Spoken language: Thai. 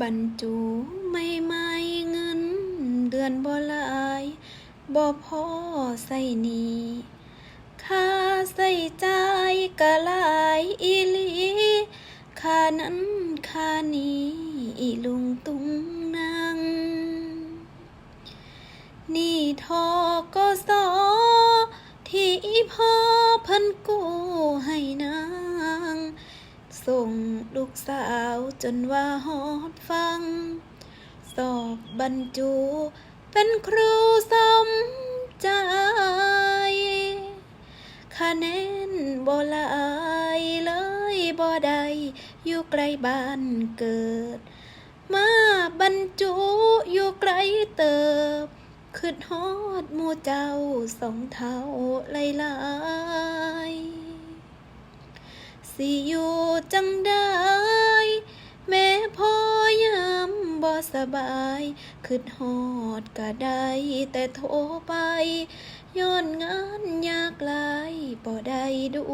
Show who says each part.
Speaker 1: บรรจุไม่ไม่เงิน เดือนบ่หลายบ่พอใส่หนี้ค่าใส่ใจก็หลายอีหลีค่านั้นค่านี้อีลุงตุงนางนี่ทอก็สอที่พ่อเพิ่น ส่งลูกสาวจนว่าฮอดฟัง สอบบรรจุ เป็นครูสมใจ คะแนนบ่ลายเลยบ่ได้อยู่ไกลบ้านเกิด มาบรรจุอยู่ไกลเติบคืดฮอดมู่เจ้าสองเท่าหลายสิอยู่ จังได้ แม่พ่อยามบ่สบายคืดหอดก็ได้แต่โทรไป ย้อนงานยากหลายบ่ได้ดู